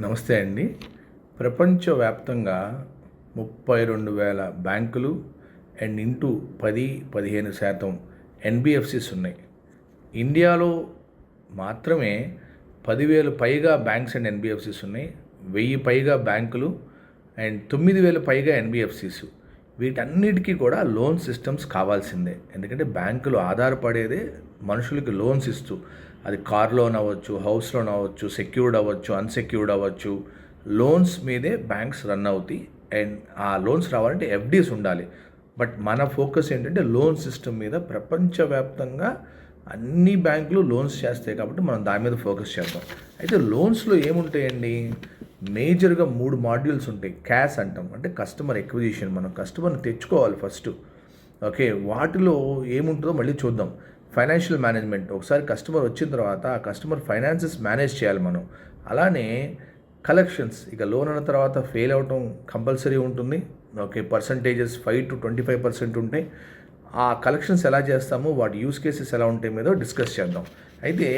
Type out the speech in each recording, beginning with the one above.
నమస్తే అండి. ప్రపంచవ్యాప్తంగా ముప్పై రెండు వేల బ్యాంకులు అండ్ ఇంటూ పది పదిహేను శాతం ఎన్బిఎఫ్సిస్ ఉన్నాయి. ఇండియాలో మాత్రమే పదివేలు పైగా బ్యాంక్స్ అండ్ ఎన్బిఎఫ్సిస్ ఉన్నాయి. వెయ్యి పైగా బ్యాంకులు అండ్ తొమ్మిది వేల పైగా ఎన్బిఎఫ్సిస్. వీటన్నిటికీ కూడా లోన్ సిస్టమ్స్ కావాల్సిందే. ఎందుకంటే బ్యాంకులు ఆధారపడేదే మనుషులకి లోన్స్ ఇస్తూ. అది కార్ లోన్ అవ్వచ్చు హౌస్ లోన్ అవ్వచ్చు సెక్యూర్డ్ అవ్వచ్చు అన్సెక్యూర్డ్ అవ్వచ్చు లోన్స్ మీదే బ్యాంక్స్ రన్ అవుతాయి. అండ్ ఆ లోన్స్ రావాలంటే ఎఫ్డీస్ ఉండాలి. బట్ మన ఫోకస్ ఏంటంటే లోన్ సిస్టమ్ మీద ప్రపంచవ్యాప్తంగా అన్ని బ్యాంకులు లోన్స్ చేస్తాయి కాబట్టి మనం దాని మీద ఫోకస్ చేద్దాం. అయితే లోన్స్లో ఏముంటాయండి? మేజర్గా మూడు మాడ్యూల్స్ ఉంటాయి. క్యాష్ అంటాం. అంటే కస్టమర్ ఎక్విజిషన్. మనం కస్టమర్ని తెచ్చుకోవాలి ఫస్ట్. ఓకే వాటిలో ఏముంటుందో మళ్ళీ చూద్దాం. Financial management. ఒకసారి కస్టమర్ వచ్చిన తర్వాత ఆ కస్టమర్ ఫైనాన్సెస్ మేనేజ్ చేయాలి మనం. అలానే కలెక్షన్స్ ఇక లోన్ అన్న తర్వాత ఫెయిల్ అవటం కంపల్సరీ ఉంటుంది. Okay percentages five to twenty five percent ఉంటాయి. ఆ కలెక్షన్స్ ఎలా చేస్తాము వాటి యూస్ కేసెస్ ఎలా ఉంటాయి మీదో డిస్కస్ చేద్దాం. అయితే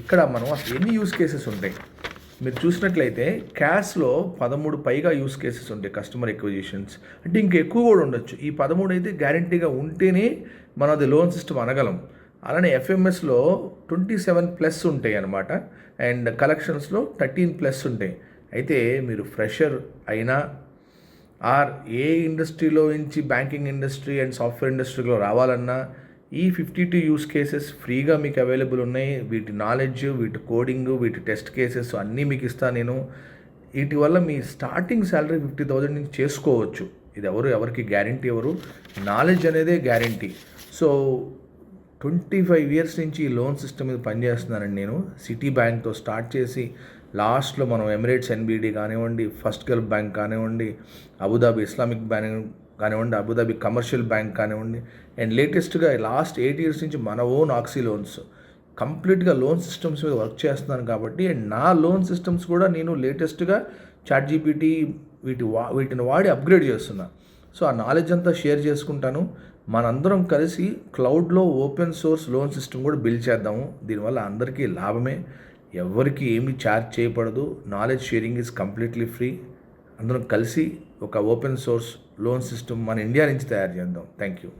ఇక్కడ మనం అసలు ఎన్ని యూస్ కేసెస్ ఉంటాయి? మీరు చూసినట్లయితే క్యాష్లో పదమూడు పైగా యూస్ కేసెస్ ఉంటాయి కస్టమర్ ఎక్విజిషన్స్. అంటే ఇంకా ఎక్కువ కూడా ఉండొచ్చు. ఈ పదమూడు అయితే గ్యారంటీగా ఉంటేనే మనం అది లోన్ సిస్టమ్ అనగలం. అలానే ఎఫ్ఎంఎస్లో ట్వంటీ సెవెన్ ప్లస్ ఉంటాయి అన్నమాట. అండ్ కలెక్షన్స్లో థర్టీన్ ప్లస్ ఉంటాయి. అయితే మీరు ఫ్రెషర్ అయినా ఆర్ ఏ ఇండస్ట్రీలో నుంచి బ్యాంకింగ్ ఇండస్ట్రీ అండ్ సాఫ్ట్వేర్ ఇండస్ట్రీలో రావాలన్నా ఈ ఫిఫ్టీ టూ యూస్ కేసెస్ ఫ్రీగా మీకు అవైలబుల్ ఉన్నాయి. వీటి నాలెడ్జ్ వీటి కోడింగ్ వీటి టెస్ట్ కేసెస్ అన్నీ మీకు ఇస్తాను నేను. వీటి వల్ల మీ స్టార్టింగ్ శాలరీ ఫిఫ్టీ థౌజండ్ నుంచి చేసుకోవచ్చు. ఇది ఎవరు ఎవరికి గ్యారంటీ ఎవరు? నాలెడ్జ్ అనేదే guarantee. So twenty five years నుంచి ఈ లోన్ సిస్టమ్ మీద పనిచేస్తున్నానండి నేను. సిటీ బ్యాంక్తో స్టార్ట్ చేసి లాస్ట్లో మనం ఎమిరేట్స్ ఎన్బిడి కానివ్వండి ఫస్ట్ గల్ఫ్ బ్యాంక్ కానివ్వండి అబుదాబి ఇస్లామిక్ బ్యాంక్ కానివ్వండి అబుదాబి కమర్షియల్ బ్యాంక్ కానివ్వండి అండ్ లేటెస్ట్గా లాస్ట్ ఎయిట్ ఇయర్స్ నుంచి మన ఓన్ ఆక్సీ లోన్స్. కంప్లీట్గా లోన్ సిస్టమ్స్ మీద వర్క్ చేస్తున్నాను కాబట్టి అండ్ నా లోన్ సిస్టమ్స్ కూడా నేను లేటెస్ట్గా చాట్ జీపీటీ వీటి వా వీటిని వాడి అప్గ్రేడ్ చేస్తున్నాను సో ఆ నాలెడ్జ్ అంతా షేర్ చేసుకుంటాను. మనందరం కలిసి క్లౌడ్లో ఓపెన్ సోర్స్ లోన్ సిస్టమ్ కూడా బిల్డ్ చేద్దాము. దీనివల్ల అందరికీ లాభమే. ఎవరికి ఏమి ఛార్జ్ చేయబడదు. Knowledge sharing is completely free అందరం కలిసి ఒక ఓపెన్ సోర్స్ లోన్ సిస్టమ్ మన ఇండియా నుంచి తయారు చేద్దాం. Thank you